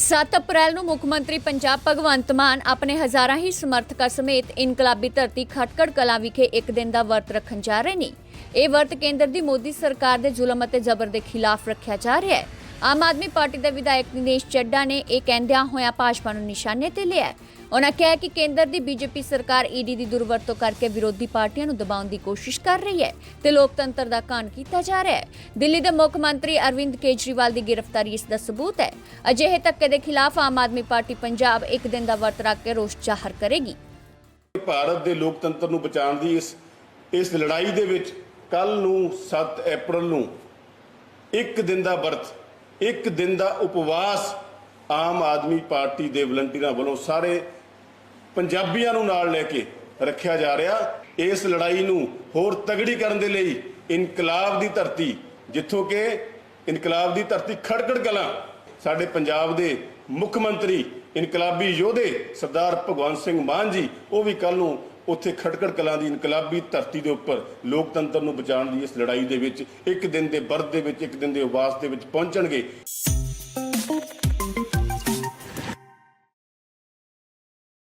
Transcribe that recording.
7 ਅਪ੍ਰੈਲ ਨੂੰ ਮੁੱਖ ਮੰਤਰੀ ਪੰਜਾਬ ਭਗਵੰਤ ਮਾਨ ਆਪਣੇ ਹਜ਼ਾਰਾਂ ਹੀ ਸਮਰਥਕਾਂ ਸਮੇਤ ਇਨਕਲਾਬੀ ਧਰਤੀ ਖਟਕੜ ਕਲਾਂ ਵਿਖੇ ਇੱਕ ਦਿਨ ਦਾ ਵਰਤ ਰੱਖਣ ਜਾ ਰਹੇ ਨੇ। ਇਹ ਵਰਤ ਕੇਂਦਰ ਦੀ ਮੋਦੀ ਸਰਕਾਰ ਦੇ ਜ਼ੁਲਮ ਅਤੇ ਜ਼ਬਰ ਦੇ ਖਿਲਾਫ ਰੱਖਿਆ ਜਾ ਰਿਹਾ ਹੈ। ਆਮ ਆਦਮੀ ਪਾਰਟੀ ਦੇ ਵਿਧਾਇਕ ਦਿਨੇਸ਼ ਚੱਡਾ ਨੇ ਇਹ ਕਹਿੰਦਿਆਂ ਹੋਇਆਂ ਭਾਜਪਾ ਨੂੰ ਨਿਸ਼ਾਨੇ ਤੇ ਲਿਆ ਉਹਨਾਂ ਕਿਹਾ ਕਿ ਕੇਂਦਰ ਦੀ ਬੀਜੇਪੀ ਸਰਕਾਰ ਈਡੀ ਦੀ ਦੁਰਵਰਤੋਂ ਕਰਕੇ ਵਿਰੋਧੀ ਪਾਰਟੀਆਂ ਨੂੰ ਦਬਾਉਣ ਦੀ ਕੋਸ਼ਿਸ਼ ਕਰ ਰਹੀ ਹੈ ਤੇ ਲੋਕਤੰਤਰ ਦਾ ਕਾਨ ਕੀਤਾ ਜਾ ਰਿਹਾ ਹੈ। ਦਿੱਲੀ ਦੇ ਮੁੱਖ ਮੰਤਰੀ ਅਰਵਿੰਦ ਕੇਜਰੀਵਾਲ ਦੀ ਗ੍ਰਿਫਤਾਰੀ ਇਸ ਦਾ ਸਬੂਤ ਹੈ। ਅਜਿਹੇ ਧੱਕੇ ਦੇ ਖਿਲਾਫ ਆਮ ਆਦਮੀ ਪਾਰਟੀ ਪੰਜਾਬ ਇੱਕ ਦਿਨ ਦਾ ਵਰਤ ਰੱਖ ਕੇ ਰੋਸ ਜ਼ਾਹਰ ਕਰੇਗੀ। ਭਾਰਤ ਦੇ ਲੋਕਤੰਤਰ ਨੂੰ ਬਚਾਉਣ ਦੀ ਇਸ ਇਸ ਲੜਾਈ ਦੇ ਵਿੱਚ ਕੱਲ ਨੂੰ 7 ਅਪ੍ਰੈਲ ਨੂੰ ਇੱਕ ਦਿਨ ਦਾ ਵਰਤ ਇੱਕ ਦਿਨ ਦਾ ਉਪਵਾਸ ਆਮ ਆਦਮੀ ਪਾਰਟੀ ਦੇ ਵਲੰਟੀਅਰਾਂ ਵੱਲੋਂ ਸਾਰੇ ਪੰਜਾਬੀਆਂ ਨੂੰ ਨਾਲ ਲੈ ਕੇ ਰੱਖਿਆ ਜਾ ਰਿਹਾ। ਇਸ ਲੜਾਈ ਨੂੰ ਹੋਰ ਤਗੜੀ ਕਰਨ ਦੇ ਲਈ ਇਨਕਲਾਬ ਦੀ ਧਰਤੀ, ਜਿੱਥੋਂ ਕਿ ਇਨਕਲਾਬ ਦੀ ਧਰਤੀ ਖੜਕੜ ਕਲਾਂ, ਸਾਡੇ ਪੰਜਾਬ ਦੇ ਮੁੱਖ ਮੰਤਰੀ, ਇਨਕਲਾਬੀ ਯੋਧੇ ਸਰਦਾਰ ਭਗਵੰਤ ਸਿੰਘ ਮਾਨ ਜੀ, ਉਹ ਵੀ ਕੱਲ ਨੂੰ ਉੱਥੇ ਖਟਕੜ ਕਲਾਂ ਦੀ ਇਨਕਲਾਬੀ ਧਰਤੀ ਦੇ ਉੱਪਰ ਲੋਕਤੰਤਰ ਨੂੰ ਬਚਾਉਣ ਦੀ ਇਸ ਲੜਾਈ ਦੇ ਵਿੱਚ ਇੱਕ ਦਿਨ ਦੇ ਵਰਤ ਦੇ ਵਿੱਚ, ਇੱਕ ਦਿਨ ਦੇ ਉਪਵਾਸ ਦੇ ਵਿੱਚ ਪਹੁੰਚਣਗੇ।